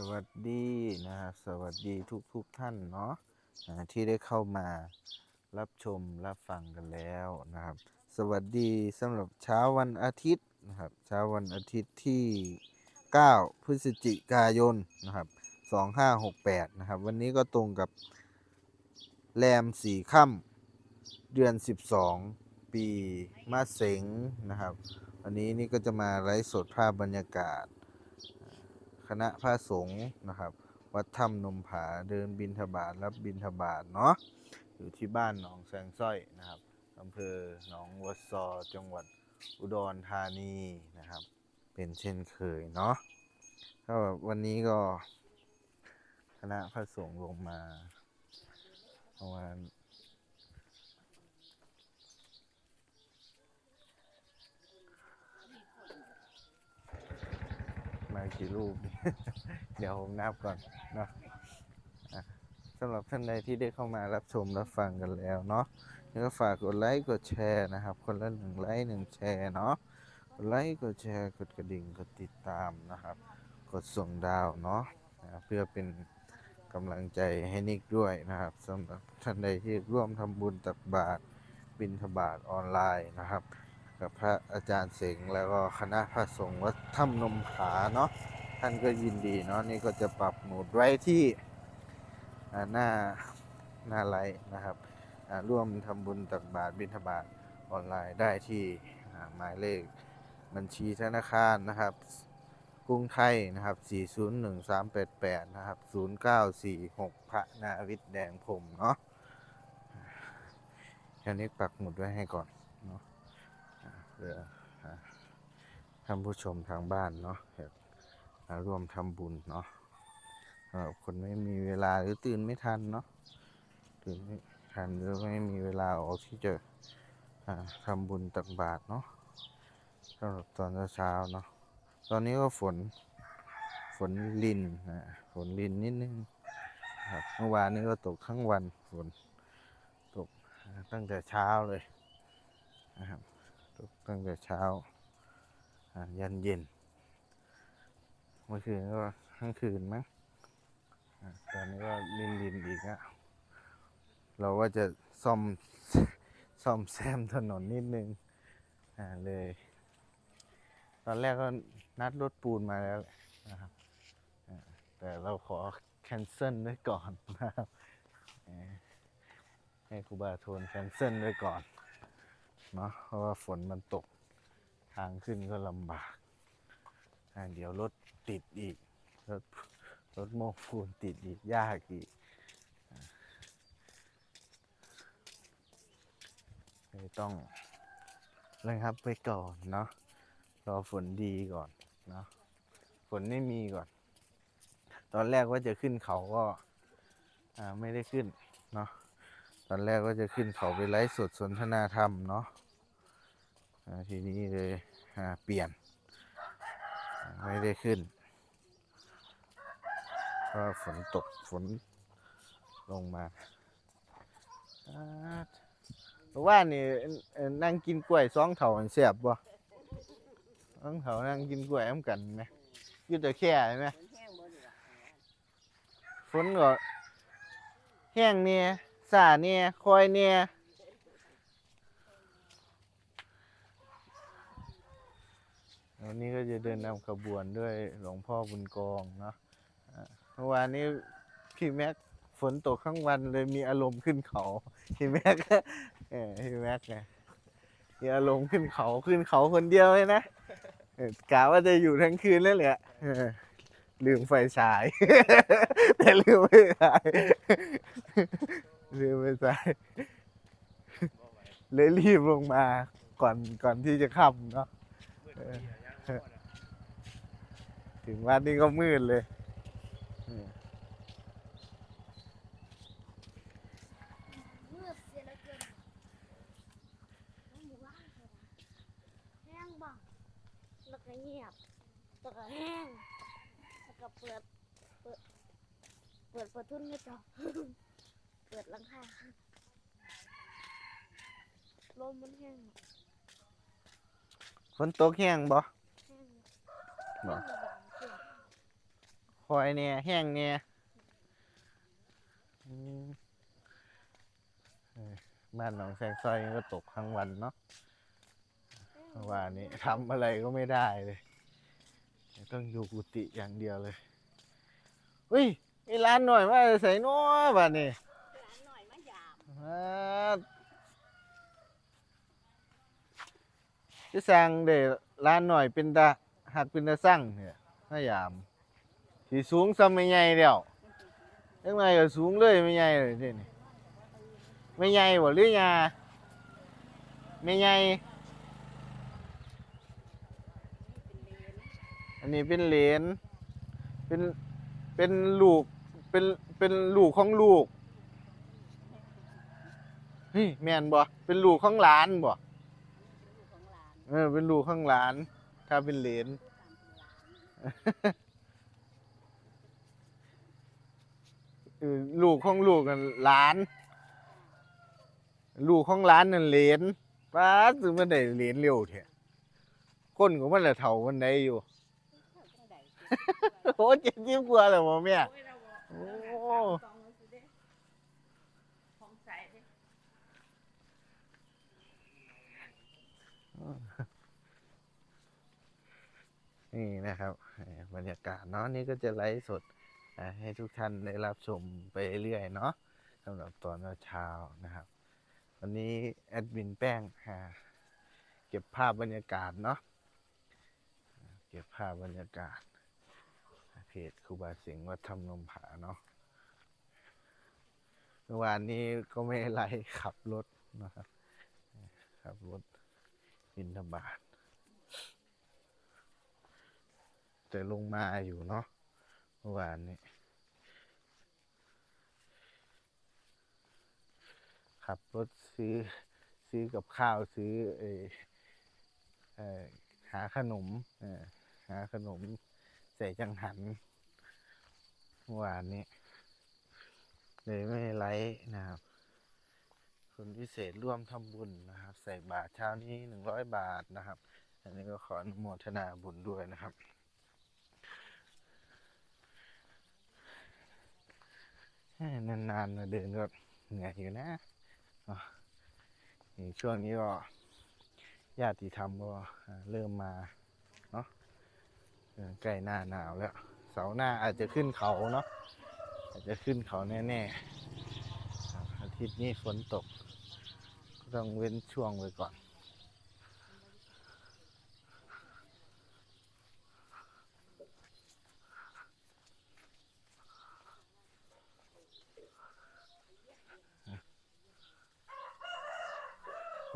สวัสดีนะครับสวัสดีทุกทุกท่านเนาะที่ได้เข้ามารับชมรับฟังกันแล้วนะครับ สวัสดีสำหรับเช้าวันอาทิตย์นะครับเช้าวันอาทิตย์ที่ 9 พฤศจิกายนนะครับ2568นะครับวันนี้ก็ตรงกับแรมสี่ค่ำเดือน 12 ปีมะเสงนะครับ วันนี้นี่ก็จะมาไลฟ์สดภาพบรรยากาศ คณะพระสงฆ์นะครับ วัดถ้ำนมผาเดินบินทบาทรับบินทบาทเนาะอยู่ที่บ้านหนองแสงสร้อยนะครับอำเภอหนองวัวซอจังหวัดอุดรธานีนะครับ เป็นเช่นเคยเนาะก็วันนี้ก็ คณะพระสงฆ์ลงมาประมาณ มากี่รูป เดี๋ยวผมนับก่อนเนาะสำหรับท่านใดที่ได้เข้ามารับชมรับฟังกันแล้วเนาะก็ฝากกดไลค์กดแชร์นะครับ คนละหนึ่งไลค์หนึ่งแชร์เนาะกดไลค์กดแชร์กดกระดิ่งกดติดตามนะครับ กดส่งดาวเนาะเพื่อเป็นกำลังใจให้นิกด้วยนะครับสำหรับท่านใดที่ร่วมทำบุญตักบาตรบิณฑบาตออนไลน์นะครับ กับพระอาจารย์เสงแล้วก็คณะพระสงฆ์วัดถ้ำนมผาเนาะท่านก็ยินดีเนาะนี่ก็จะปรับหมดไว้ที่หน้าหน้าไลน์นะครับร่วมทำบุญตักบาตรบิณฑบาตออนไลน์ได้ที่หมายเลขบัญชีธนาคารนะครับ กรุงไทยนะครับ 401388 นะครับ 0946 พระนาวิทย์แดงพรมเนาะแค่นี้ปักหมุดไว้ให้ก่อน เพื่อท่านผู้ชมทางบ้านเนาะอยากมาร่วมทำบุญเนาะสำหรับคนไม่มีเวลาหรือตื่นไม่ทันเนาะตื่นไม่ทันหรือไม่มีเวลาออกที่จะอ่าทำบุญตักบาตรเนาะสำหรับตอนเช้าเนาะตอนนี้ก็ฝนฝนลินนะฝนลินนิดนึงครับเมื่อวานนี้ก็ตกทั้งวันฝนตกตั้งแต่เช้าเลยนะครับ ตกตั้งแต่เช้ายันเย็น เมื่อคืนก็ทั้งคืนมั้งตอนนี้ก็ลินลินอีกอะเราว่าจะซ่อมซ่อมแซมถนนนิดนึง อ่าเลย ตอนแรกก็นัดรถปูนมาแล้วนะครับแต่เราขอแคนเซิลไว้ก่อนนะครับให้ครูบาโทนแคนเซิลไว้ก่อน เนาะเพราะว่าฝนมันตกทางขึ้นก็ลำบากเดี๋ยวรถติดอีก รถรถโม้ปูนติดอีก ยากอีกอ่าเลยต้องระงับไปก่อนเนาะรอฝนดีก่อนเนาะฝนไม่มีก่อน ตอนแรกว่าจะขึ้นเขาก็อ่าไม่ได้ขึ้นเนาะ ตอนแรกก็จะขึ้นเขาไปไลฟ์สดสนทนาธรรมเนาะทีนี้เลยเปลี่ยน ไม่ได้ขึ้นเพราะฝนตกฝนลงมาอ่าเพราะว่านี่นั่งกินกล้วยสองเถาเสียบบ่ต้องเขานั่งกินกล้วยน้ำกันไหมอยืดแต่แค่ไหมฝนก็แห้งเนี่ย สาเนี่ยคอยเนี่ยวันนี้ก็จะเดินนำขบวนด้วยหลวงพ่อบุญกองเนาะเมื่อวานนี้พี่แม็กฝนตกทั้งวันเลยมีอารมณ์ขึ้นเขาพี่แม็กเออพี่แม็กไงมีอารมณ์ขึ้นเขาขึ้นเขาคนเดียวเลยนะกะว่าจะอยู่ทั้งคืนแล้วแหละเออลืมไฟฉาย แต่ลืมไฟฉาย ลืมไฟฉายเลยรีบลงมาก่อนก่อนที่จะค่ำเนาะถึงวัดนี่ก็มืดเลยเออมืดเสียเหลือเกินน้ำหมู่บ้านเถอะนะแล้วก็เงียบแล้วก็แห้งแล้วก็เปิด เปิด เปิดประทุนไม่จบ ปิดหลังคาลมมันแห้งฝนตกแห้งบ่แห้งบ่คอยเนี่ยแห้งเนี่ยอืมเออบ้านหนองแซงซอยก็ตกทั้งวันเนาะเมื่อวานนี้ทำอะไรก็ไม่ได้เลย ต้องอยู่กุฏิอย่างเดียวเลยอุ้ยไอ้ร้านหน่อยว่าใส่นัวบ้านนี่ ร้านหน่อยมะยามมาจะสั่งเด้ร้านหน่อยเป็นตาหักเป็นตาสั่งเนี่ยพยายามสีสูงซ้ำไม่ใหญ่เดียวยังไงก็สูงเลยไม่ใหญ่เลยเด้นี่ไม่ใหญ่บ่หรือหยาไม่ใหญ่อันนี้เป็นเหรนเป็นเป็นลูกเป็นเป็นลูกของลูก ฮ้ยแม่นบ่เป็นลูกของหลานบ่ลูกของหลานเออเป็นลูกของหลานถ้าเป็นเหลนเออลูกของลูกกันหลาน ลูกของหลานนั่นเหลนป้าดซึมันได้เหลนเร็วแท้คนของมันละเฒ่ามันได้อยู่เข้าจังใดโอ้เจ็ดสิบกว่าแล้วบ่แม่โอ้ยเราบอก โอ้ ตองสิเด้ของใส่เด้ นี่นะครับ บรรยากาศเนาะนี่ก็จะไลฟ์สดให้ทุกท่านได้รับชมไปเรื่อยเนาะสำหรับตอนเช้านะครับ วันนี้แอดมินแป้งเก็บภาพบรรยากาศเนาะเก็บภาพบรรยากาศเพจครูบาสิงห์วัดธรรมนมผาเนาะเมื่อวานนี้ก็ไม่ไล่ขับรถนะครับขับรถบินธบาต แต่ลงมาอยู่เนาะเมื่อวานนี้ขับรถซื้อซื้อกับข้าวซื้อเออเอหาขนมเออหาขนมใส่จังหันเมื่อวานนี้เลยไม่ไลฟ์นะครับคนพิเศษร่วมทำบุญนะครับ ใส่บาทเช้านี้หนึ่งร้อยบาทนะครับ อันนี้ก็ขออนุโมทนาบุญด้วยนะครับ เอ้ย นานๆมาเดินก็เหนื่อยอยู่นะช่วงนี้ก็ญาติธรรมก็เริ่มมาเนาะใกล้หน้าหนาวแล้ว เสาหน้าอาจจะขึ้นเขาเนาะอาจจะขึ้นเขาแน่ๆอาทิตย์นี้ฝนตก ต้องเว้นช่วงไว้ก่อน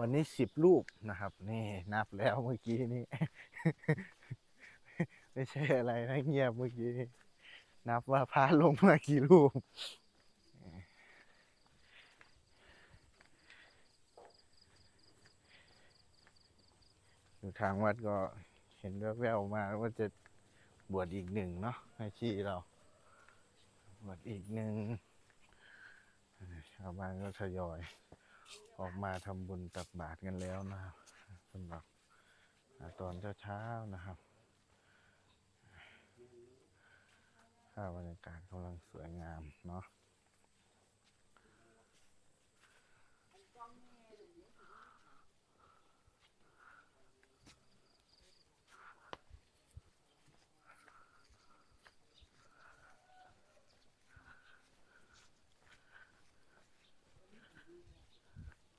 วันนี้สิบลูกนะครับ นี่นับแล้วเมื่อกี้นี้ ไม่ใช่อะไรนะเงียบเมื่อกี้นี้นับว่าพาลงมากี่ลูกอยู่ทางวัดก็เห็นแว่วๆมาว่าจะบวชอีกหนึ่งเนาะให้ชีเรา บวชอีกหนึ่งชาวบ้านก็ทยอย ออกมาทำบุญตักบาตรกันแล้วนะครับสำหรับตอนเช้าๆนะครับภาพบรรยากาศกำลังสวยงามเนาะ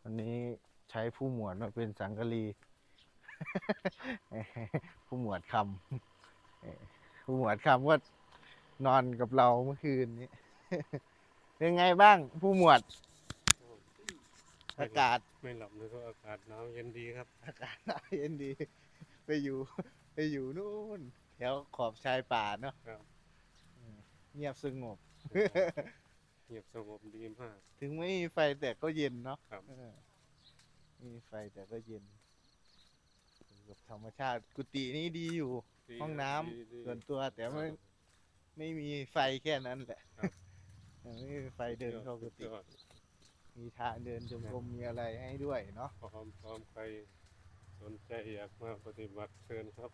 วันนี้ใช้ผู้หมวดมาเป็นสังกะรี ผู้หมวดคำเอ่อผู้หมวดคำว่านอนกับเราเมื่อคืนนี้ เป็นไงบ้างผู้หมวด อากาศไม่หลับเลยก็อากาศหนาวเย็นดีครับ อากาศหนาวเย็นดี ไปอยู่ ไปอยู่นู่นแถวขอบชายป่าเนาะครับอืมเงียบสงบ เงียบสงบดีมาก ถึงไม่มีไฟแต่ก็เย็นเนาะครับ เออไม่มีไฟแต่ก็เย็นอยู่กับธรรมชาติกุฏินี้ดีอยู่ ดีห้องน้ำ ดีดีส่วนตัวแต่ไม่ครับ ไม่มีไฟแค่นั้นแหละครับ เออไม่มีไฟเดินเข้ากุฏิสุดยอดมีทางเดินจงกรมมีอะไรให้ด้วยเนาะพร้อมพร้อมใครสนใจอยากมาปฏิบัติเชิญครับ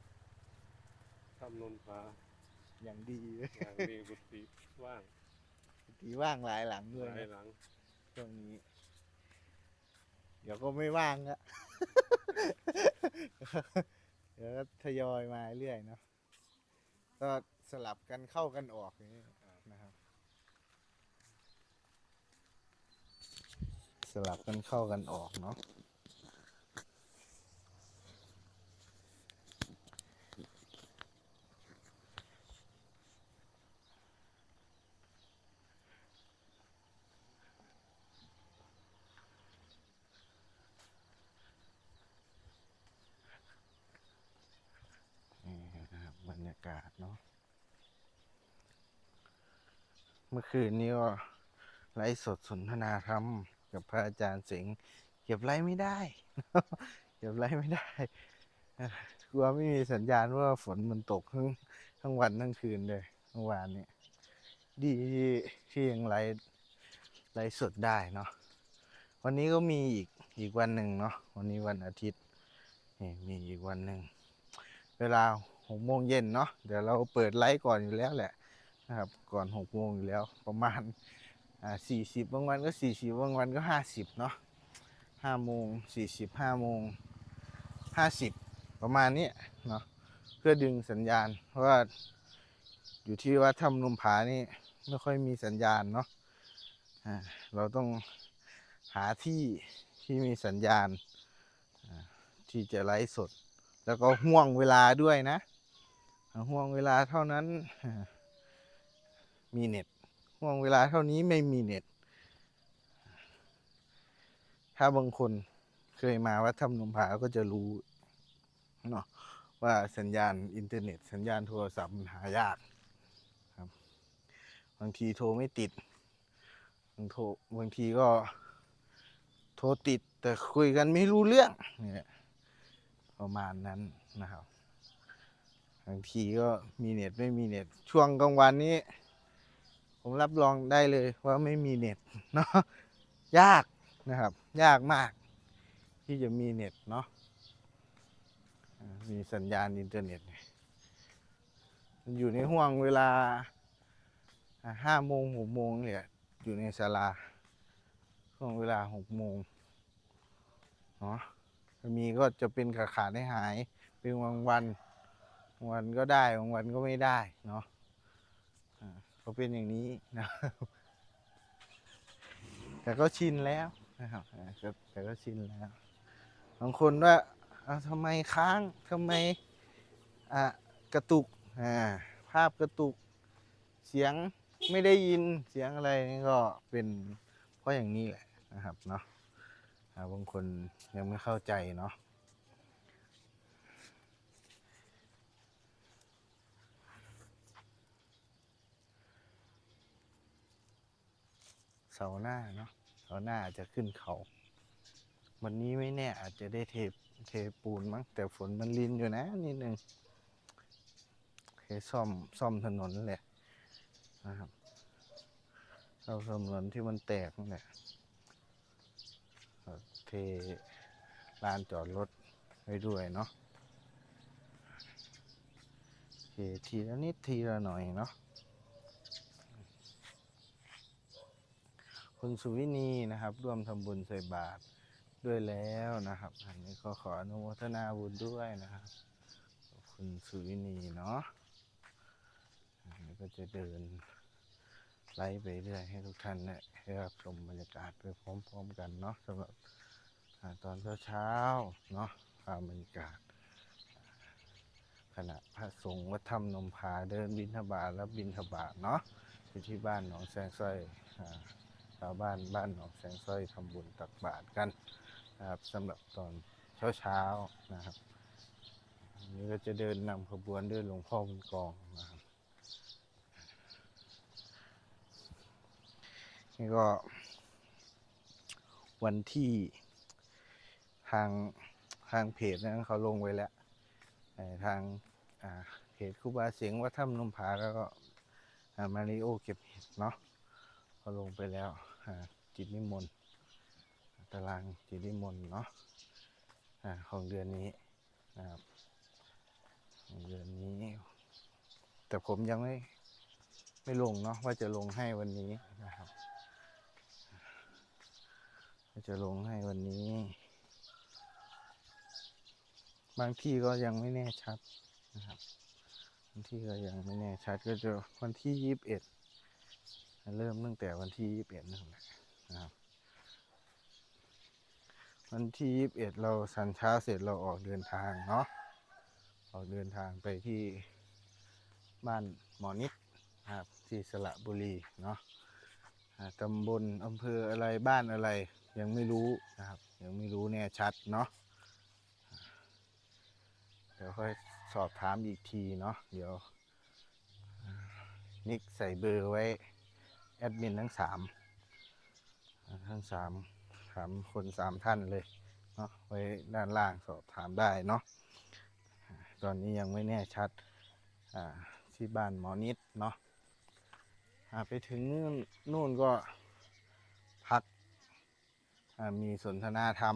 ทำนนผาอย่างดี อย่างดีบุตรีว่าง ทีว่างหลายหลังด้วยหลายนะหลังช่วงนี้ เดี๋ยวก็ไม่ว่างละเดี๋ยวก็ทยอยมาเรื่อยเนาะก็สลับกันเข้ากันออกอย่างนี้นะครับ สลับกันเข้ากันออกเนาะ นี่นะครับบรรยากาศเนาะ เมื่อคืนนี้ก็ไลฟ์สดสนทนาธรรม กับพระอาจารย์สิงห์เก็บไลฟ์ไม่ได้เก็บไลฟ์ไม่ได้กลัวไม่มีสัญญาณว่าฝนมันตกทั้งทั้งวันทั้งคืนเลยเมื่อวานนี้ดีที่ที่ยังไลฟ์ไลฟ์สดได้เนาะวันนี้ก็มีอีกอีกวันหนึ่งเนาะวันนี้วันอาทิตย์นี่มีอีกวันหนึ่งเวลา หกโมงเย็นเนาะเดี๋ยวเราเปิดไลฟ์ก่อนอยู่แล้วแหละนะครับก่อนหกโมงอยู่แล้วประมาณอ่าสี่สิบบางวันก็สี่สิบบางวันก็ห้าสิบเนาะห้าโมงสี่สิบห้าโมงห้าสิบประมาณนี้เนาะเพื่อดึงสัญญาณ เพราะว่าอยู่ที่ว่าถ้ำนุมผานี่ไม่ค่อยมีสัญญาณเนาะเราต้องหาที่ที่มีสัญญาณที่จะไลฟ์สด แล้วก็ห่วงเวลาด้วยนะ ห่วงเวลาเท่านั้นมีเน็ตห่วงเวลาเท่านี้ไม่มีเน็ต ถ้าบางคนเคยมาวัดถ้ำนมผาก็จะรู้เนาะว่าสัญญาณอินเทอร์เน็ต สัญญาณโทรศัพท์มันหายากครับบางทีโทรไม่ติดบางโทรบางทีก็โทรติดแต่คุยกันไม่รู้เรื่องเนี่ยประมาณนั้นนะครับ บางทีก็มีเน็ตไม่มีเน็ตช่วงกลางวันนี้ ผมรับรองได้เลยว่าไม่มีเน็ตเนาะยากนะครับ ยากมาก ที่จะมีเน็ตเนาะมีสัญญาณอินเทอร์เน็ตอยู่ในห่วงเวลาห้าโมงหกโมงเนี่ยอยู่ในศาลาช่วงเวลาหกโมงเนาะมีก็จะเป็นขาขาดให้หายเป็นบางวัน บางวันก็ได้บางวันก็ไม่ได้เนาะอ่าก็เป็นอย่างนี้นะครับแต่ก็ชินแล้วนะครับแต่ก็ชินแล้วบางคนว่าอ้าทำไมค้างทำไมอะกระตุกอ่าภาพกระตุกเสียงไม่ได้ยินเสียงอะไรนี่ก็เป็นเพราะอย่างนี้แหละนะครับเนาะบางคนยังไม่เข้าใจเนาะ เสาร์หน้าเนาะเสาร์หน้าอาจจะขึ้นเขา วันนี้ไม่แน่อาจจะได้เทเทปูนมั้งแต่ฝนมันลินอยู่นะนิดนึงเคซ่อมซ่อมถนนแหละนะครับซ่อมถนนที่มันแตกนั่นแหละเทลานจอดรถไว้ด้วยเนาะเททีละนิดทีละหน่อยเนาะ คุณสุวินีนะครับ ร่วมทำบุญใส่บาตรด้วยแล้วนะครับอันนี้ก็ขออนุโมทนาบุญด้วยนะครับขอบคุณสุวินีเนาะอันนี้ก็จะเดินไล่ไปเรื่อยให้ทุกท่านได้ได้รับชมบรรยากาศไปพร้อมๆกันเนาะสำหรับตอนเช้าๆเนาะภาพบรรยากาศขณะพระสงฆ์วัดถ้ำนมพาเดินบินทบาทแล้วบินทบาทเนาะอยู่ที่บ้านหนองแสงส้อยอ่า ชาวบ้านบ้านหนองแสงสร้อยทำบุญตักบาตรกันนะครับสำหรับตอนเช้าๆนะครับอันนี้ก็จะเดินนำขบวนด้วยหลวงพ่อบุญกองนะครับนี่ก็ วันที่ทางทางเพจนั้นเขาลงไว้แล้วทางเพจครูบาเสียงวัดถ้ำนมผาแล้วก็มาริโอเก็บเห็ดเนาะ เขาลงไปแล้วจิตนิมนต์ตารางจิตนิมนต์เนาะอ่าของเดือนนี้นะครับของเดือนนี้ แต่ผมยังไม่ไม่ลงเนาะว่าจะลงให้วันนี้นะครับว่าจะลงให้วันนี้ บางที่ก็ยังไม่แน่ชัดนะครับบางที่ก็ยังไม่แน่ชัดก็จะวันที่ยี่สิบเอ็ด เริ่มตั้งแต่วันที่ยี่สิบเอ็ดนั่นะครับ วันที่ยี่สิบเอ็ดเราสันช้าเสร็จเราออกเดินทางเนาะออกเดินทางไปที่บ้านหมอนิดครับที่สระบุรีเนาะตำบลอำเภออะไรบ้านอะไร ยังไม่รู้นะครับ ยังไม่รู้แน่ชัดเนาะเดี๋ยวค่อยสอบถามอีกทีเนาะเดี๋ยวนิกใส่เบอร์ไว้ แอดมินทั้งสามทั้งสามถามคนสามท่านเลยเนาะไว้ด้านล่างสอบถามได้เนาะตอนนี้ยังไม่แน่ชัดอ่าที่บ้านหมอนิดเนาะไปถึงนู่นก็พักมีสนทนาธรรม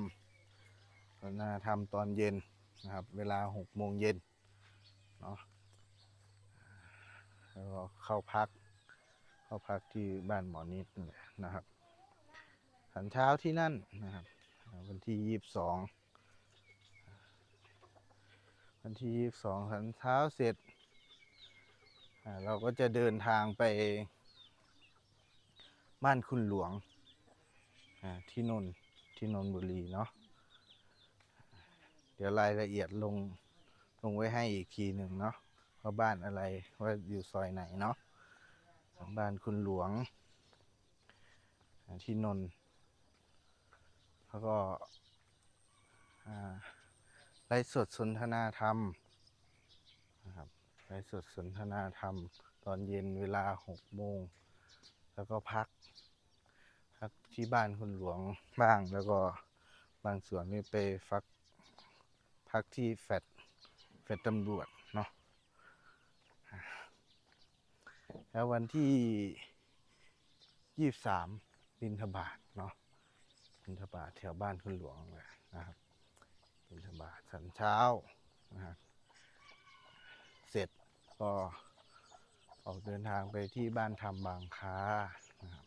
สนทนาธรรมตอนเย็นนะครับ เวลาหกโมงเย็นเนาะแล้วก็เข้าพัก เข้าพักที่บ้านหมอนิดนะครับฉันเช้าที่นั่นนะครับ วันที่ยี่สิบสองวันที่ยี่สิบสองฉันเช้าเสร็จเราก็จะเดินทางไปบ้านคุณหลวงที่นนท์ที่นนทบุรีเนาะเดี๋ยวรายละเอียดลงลงไว้ให้อีกทีหนึ่งเนาะว่าบ้านอะไรว่าอยู่ซอยไหนเนาะ บ้านคุณหลวง ที่นนท์แล้วก็ไลฟ์สดสนทนาธรรมนะครับไลฟ์สดสนทนาธรรม ตอนเย็นเวลาหกโมง แล้วก็พักพักที่บ้านคุณหลวงบ้างแล้วก็บางส่วนนี่ไปฟักพักที่แฟดแฟดตำรวจเนาะอ่า แล้ววันที่ยี่สามบินทบาทเนาะบิณฑบาตแถวบ้านคุณหลวงเลยนะครับบิณฑบาตสันเช้านะครับเสร็จก็ออกเดินทางไปที่บ้านทำบางค้านะครับ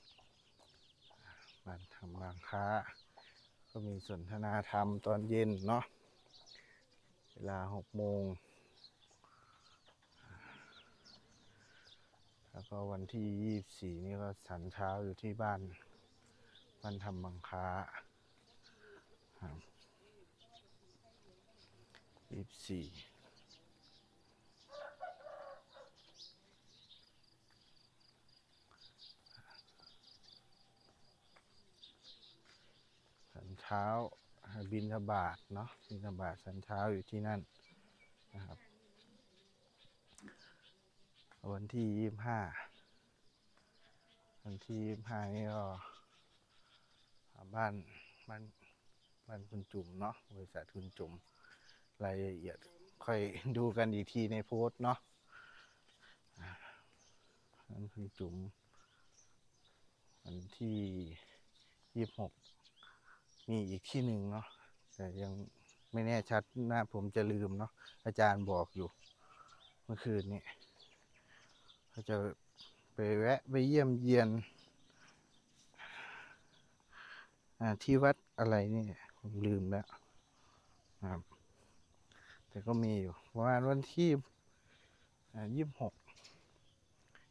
บ้านทำบางค้า ก็มีสนทนาธรรมตอนเย็นเนาะเวลาหกโมง แล้วก็วันที่ยี่สี่นี่ก็สันเช้าอยู่ที่บ้านมันทำบังค้ายี่สิบสี่สันเช้าบินทบาทเนาะบินทบาทสันเช้าอยู่ที่นั่นนะครับ วันที่ยี่สิบห้าวันที่ยี่สิบห้านี่ก็บ้านบ้านบ้านคุณจุ๋มเนาะบริษัทคุณจุ๋มรายละเอียดค่อยดูกันอีกทีในโพสต์เนาะอ่าบ้นคุณจุ๋มวันที่ยี่สิบหกมีอีกที่หนึ่งเนาะแต่ยังไม่แน่ชัดนะผมจะลืมเนาะอาจารย์บอกอยู่ เมื่อคืนนี้ เขาจะไปแวะไปเยี่ยมเยียนที่วัดอะไรนี่ผมลืมแล้วนะครับ แต่ก็มีอยู่ประมาณวันที่ยี่สิบหก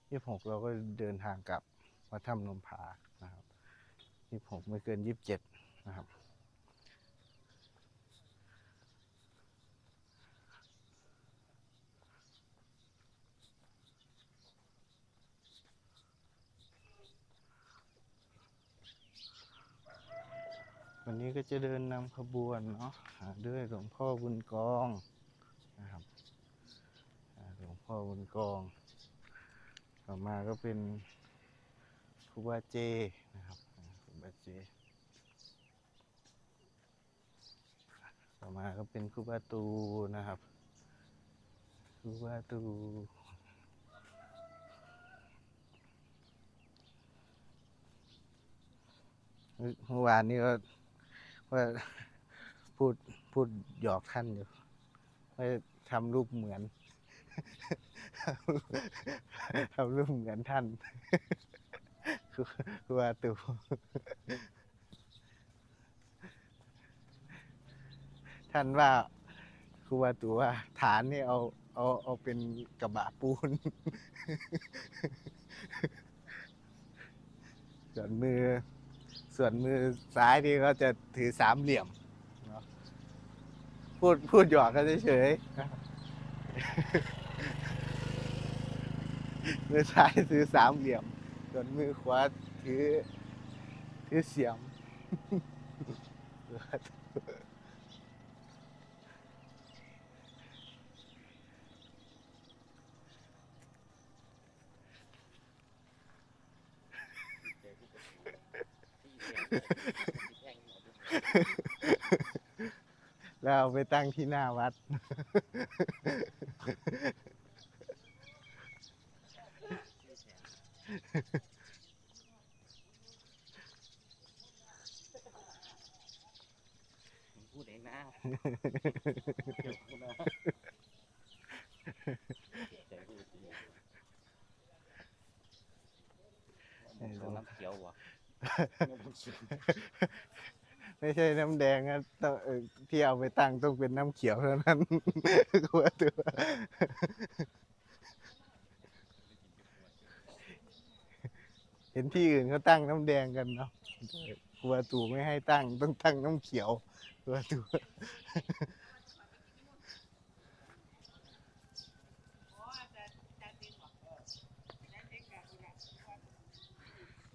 ยี่สิบหกเราก็เดินทางกลับวัดถ้ำนมผานะครับยี่สิบหกไม่เกินยี่สิบเจ็ดนะครับ วันนี้ก็จะเดินนำขบวนเนาะด้วยหลวงพ่อบุญกองนะครับหลวงพ่อบุญกอง ต่อมาก็เป็นครูบาเจนะครับครูบาเจ ต่อมาก็เป็นครูบาตูนะครับครูบาตูเมื่อวานนี้ก็ ว่าพูดพูดหยอกท่านอยู่ว่าทำรูปเหมือนทำรูปเหมือนท่านครูครูบาตูท่านว่าครูบาตูว่า ฐานนี่เอาเอาเอาเป็นกระบะปูน ส่วนมือ ส่วนมือซ้ายนี่ก็จะถือสามเหลี่ยมพูดพูดหยอกกันเฉยๆมือซ้ายถือสามเหลี่ยม ส่วนมือขวาถือถือเสียม แล้วเอาไปตั้งที่หน้าวัด พูดเองนะใจพูดจริงส่งน้ำเขียววะ ไม่ใช่น้ำแดงนะต้องเอ่อที่เอาไปตั้งต้องเป็นน้ำเขียวเท่านั้นกลัวตัวเห็นที่อื่นเขาตั้งน้ำแดงกันเนาะกลัวตู่ไม่ให้ตั้งต้องตั้งน้ำเขียวกลัวตู่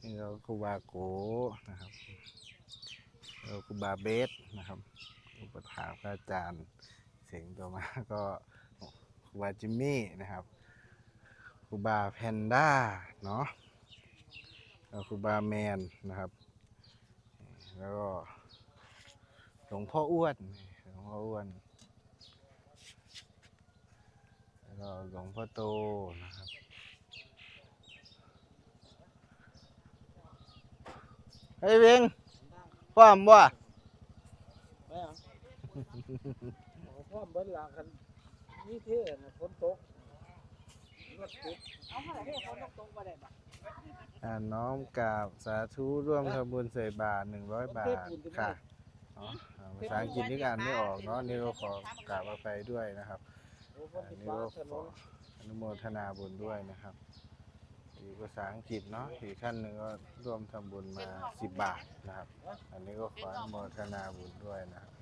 นี่เราครูบาโกนะครับเราครูบาเบสนะครับอุปถาพระอาจารย์เสียงต่อมาก็ครูบาจิมมี่นะครับครูบาแพนด้าเนาะแล้วครูบาแมนนะครับ แล้วก็หลวงพ่ออ้วนหลวงพ่ออ้วนแล้วก็หลวงพ่อโตนะครับ เฮ้ยเวงพร้อมบ่ไม่เอาเอาพ่อเบิ้ลหลังกันนี่เท่นะฝนตกรถติดเอามาเท่ฝนตกบ่ได้บ่อ่าน้อมกราบสาธุร่วมทำบุญใส่บาทหนึ่งร้อยบาทค่ะอ๋ออ่าภาษาอังกฤษนี่อ่านไม่ออกเนาะนี่ก็ขอกราบอภัยด้วยนะครับโอ้ฝอันนติดนี้ฟ้าก็ถนขอนอนุโมทนาบุญด้วยนะครับ อีกภาษาอังกฤษเนาะอีกท่านหนึ่งก็ร่วมทำบุญมาสิบบาทนะครับ อันนี้ก็ขออนุโมทนาบุญด้วยนะครับ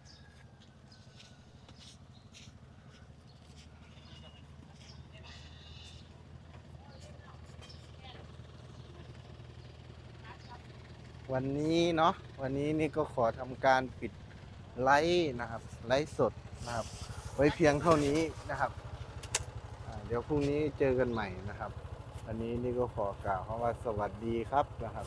วันนี้เนาะวันนี้นี่ก็ขอทำการปิดไลฟ์นะครับ ไลฟ์สดนะครับ ไว้เพียงเท่านี้นะครับอ่าเดี๋ยวพรุ่งนี้เจอกันใหม่นะครับ อันนี้นี่ก็ขอกล่าวคำว่าสวัสดีครับนะครับ